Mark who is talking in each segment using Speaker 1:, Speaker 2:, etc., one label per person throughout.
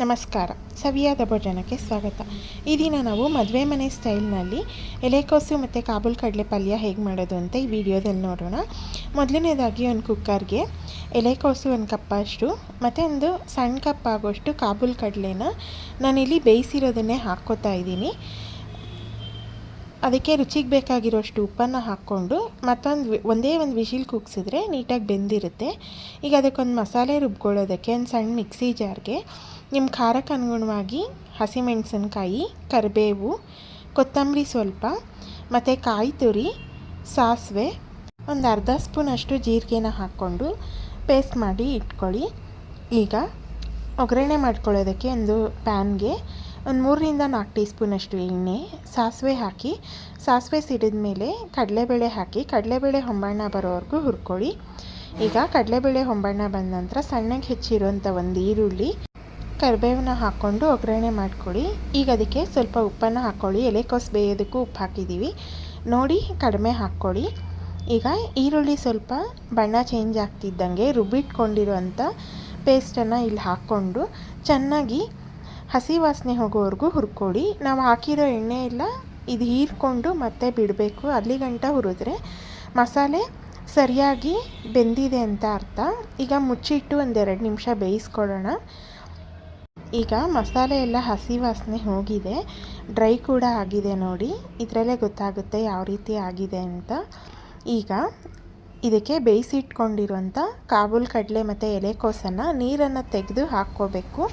Speaker 1: ನಮಸ್ಕಾರ. ಸವಿಯಾದ ಭೋಜನಕ್ಕೆ ಸ್ವಾಗತ. ಈ ದಿನ ನಾವು ಮದುವೆ ಮನೆ ಸ್ಟೈಲ್ನಲ್ಲಿ ಎಲೆಕೋಸು ಮತ್ತು ಕಾಬೂಲ್ ಕಡಲೆ ಪಲ್ಯ ಹೇಗೆ ಮಾಡೋದು ಅಂತ ಈ ವಿಡಿಯೋದಲ್ಲಿ ನೋಡೋಣ. ಮೊದಲನೇದಾಗಿ ಒಂದು ಕುಕ್ಕರ್ಗೆ ಎಲೆಕೋಸು ಒಂದು ಕಪ್ಪಷ್ಟು ಮತ್ತು ಒಂದು ಸಣ್ಣ ಕಪ್ ಆಗೋಷ್ಟು ಕಾಬೂಲ್ ಕಡಲೆನ ನಾನಿಲ್ಲಿ ಬೇಯಿಸಿರೋದನ್ನೇ ಹಾಕ್ಕೋತಾ ಇದ್ದೀನಿ. ಅದಕ್ಕೆ ರುಚಿಗೆ ಬೇಕಾಗಿರೋಷ್ಟು ಉಪ್ಪನ್ನು ಹಾಕ್ಕೊಂಡು ಮತ್ತೊಂದು ಒಂದೇ ಒಂದು ವಿಶಿಲ್ ಕೂಗ್ಸಿದ್ರೆ ನೀಟಾಗಿ ಬೆಂದಿರುತ್ತೆ. ಈಗ ಅದಕ್ಕೊಂದು ಮಸಾಲೆ ರುಬ್ಕೊಳ್ಳೋದಕ್ಕೆ ಒಂದು ಸಣ್ಣ ಮಿಕ್ಸಿ ಜಾರ್ಗೆ ನಿಮ್ಮ ಖಾರಕ್ಕೆ ಅನುಗುಣವಾಗಿ ಹಸಿಮೆಣಸಿನ್ಕಾಯಿ, ಕರಿಬೇವು, ಕೊತ್ತಂಬರಿ ಸ್ವಲ್ಪ, ಮತ್ತು ಕಾಯಿ ತುರಿ, ಸಾಸಿವೆ, ಒಂದು ಅರ್ಧ ಸ್ಪೂನಷ್ಟು ಜೀರಿಗೆನ ಹಾಕ್ಕೊಂಡು ಪೇಸ್ಟ್ ಮಾಡಿ ಇಟ್ಕೊಳ್ಳಿ. ಈಗ ಒಗ್ಗರಣೆ ಮಾಡ್ಕೊಳ್ಳೋದಕ್ಕೆ ಒಂದು ಪ್ಯಾನ್ಗೆ ಒಂದು ಮೂರರಿಂದ ನಾಲ್ಕು ಟೀ ಸ್ಪೂನಷ್ಟು ಎಣ್ಣೆ, ಸಾಸಿವೆ ಹಾಕಿ, ಸಾಸಿವೆ ಸಿಡಿದ ಮೇಲೆ ಕಡಲೆಬೇಳೆ ಹಾಕಿ, ಕಡಲೆಬೇಳೆ ಹೊಂಬಣ್ಣ ಬರೋವರೆಗೂ ಹುರ್ಕೊಳ್ಳಿ. ಈಗ ಕಡಲೆಬೇಳೆ ಹೊಂಬಣ್ಣ ಬಂದ ನಂತರ ಸಣ್ಣಗೆ ಹೆಚ್ಚಿರುವಂಥ ಒಂದು ಈರುಳ್ಳಿ ಕರಿಬೇವನ್ನ ಹಾಕ್ಕೊಂಡು ಒಗ್ಗರಣೆ ಮಾಡ್ಕೊಳ್ಳಿ. ಈಗ ಅದಕ್ಕೆ ಸ್ವಲ್ಪ ಉಪ್ಪನ್ನು ಹಾಕ್ಕೊಳ್ಳಿ. ಎಲೆಕೋಸು ಬೇಯೋದಕ್ಕೂ ಉಪ್ಪು ಹಾಕಿದ್ದೀವಿ. ನೋಡಿ, ಕಡಿಮೆ ಹಾಕ್ಕೊಳ್ಳಿ. ಈಗ ಈರುಳ್ಳಿ ಸ್ವಲ್ಪ ಬಣ್ಣ ಚೇಂಜ್ ಆಗ್ತಿದ್ದಂಗೆ ರುಬ್ಬಿಟ್ಕೊಂಡಿರುವಂಥ ಪೇಸ್ಟನ್ನು ಇಲ್ಲಿ ಹಾಕ್ಕೊಂಡು ಚೆನ್ನಾಗಿ ಹಸಿ ವಾಸನೆ ಹೋಗೋವರೆಗೂ ಹುರ್ಕೊಳ್ಳಿ. ನಾವು ಹಾಕಿರೋ ಎಣ್ಣೆ ಎಲ್ಲ ಇದು ಹೀರ್ಕೊಂಡು ಮತ್ತೆ ಬಿಡಬೇಕು. ಅಲ್ಲಿ ಗಂಟ ಹುರಿದ್ರೆ ಮಸಾಲೆ ಸರಿಯಾಗಿ ಬೆಂದಿದೆ ಅಂತ ಅರ್ಥ. ಈಗ ಮುಚ್ಚಿಟ್ಟು ಒಂದೆರಡು ನಿಮಿಷ ಬೇಯಿಸ್ಕೊಳ್ಳೋಣ. ಈಗ ಮಸಾಲೆ ಎಲ್ಲ ಹಸಿ ವಾಸನೆ ಹೋಗಿದೆ. ಡ್ರೈ ಕೂಡ ಆಗಿದೆ ನೋಡಿ. ಇದರಲ್ಲೇ ಗೊತ್ತಾಗುತ್ತೆ ಯಾವ ರೀತಿ ಆಗಿದೆ ಅಂತ. ಈಗ ಇದಕ್ಕೆ ಬೇಯಿಸಿಟ್ಕೊಂಡಿರುವಂಥ ಕಾಬೂಲ್ ಕಡಲೆ ಮತ್ತು ಎಲೆಕೋಸನ್ನು ನೀರನ್ನು ತೆಗೆದು ಹಾಕ್ಕೋಬೇಕು.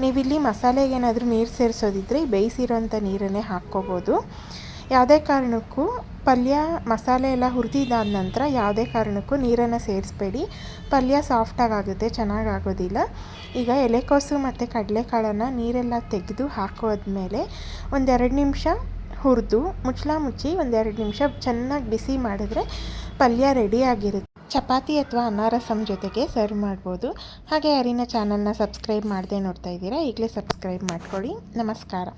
Speaker 1: ನೀವಿಲ್ಲಿ ಮಸಾಲೆಗೆ ಏನಾದರೂ ನೀರು ಸೇರಿಸೋದಿದ್ರೆ ಬೇಯಿಸಿರೋಂಥ ನೀರನ್ನೇ ಹಾಕ್ಕೋಬೋದು. ಯಾವುದೇ ಕಾರಣಕ್ಕೂ ಪಲ್ಯ ಮಸಾಲೆ ಎಲ್ಲ ಹುರಿದಿದ್ದಾದ ನಂತರ ಯಾವುದೇ ಕಾರಣಕ್ಕೂ ನೀರನ್ನು ಸೇರಿಸ್ಬೇಡಿ. ಪಲ್ಯ ಸಾಫ್ಟಾಗಿ ಆಗುತ್ತೆ ಚೆನ್ನಾಗಿ ಆಗೋದಿಲ್ಲ. ಈಗ ಎಲೆಕೋಸು ಮತ್ತು ಕಡಲೆಕಾಳನ್ನು ನೀರೆಲ್ಲ ತೆಗೆದು ಹಾಕೋದ್ಮೇಲೆ ಒಂದೆರಡು ನಿಮಿಷ ಹುರಿದು ಮುಚ್ಚಲ ಮುಚ್ಚಿ ಒಂದೆರಡು ನಿಮಿಷ ಚೆನ್ನಾಗಿ ಬಿಸಿ ಮಾಡಿದ್ರೆ ಪಲ್ಯ ರೆಡಿಯಾಗಿರುತ್ತೆ ಚಪಾತಿ ಅಥವಾ ಅನ್ನ ರಸಂ ಜೊತೆಗೆ ಸರ್ವ್ ಮಾಡ್ಬೋದು. ಹಾಗೆ ಯಾರಿನ ಚಾನಲ್ನ ಸಬ್ಸ್ಕ್ರೈಬ್ ಮಾಡದೆ ನೋಡ್ತಾ ಇದ್ದೀರಾ, ಈಗಲೇ ಸಬ್ಸ್ಕ್ರೈಬ್ ಮಾಡ್ಕೊಳ್ಳಿ. ನಮಸ್ಕಾರ.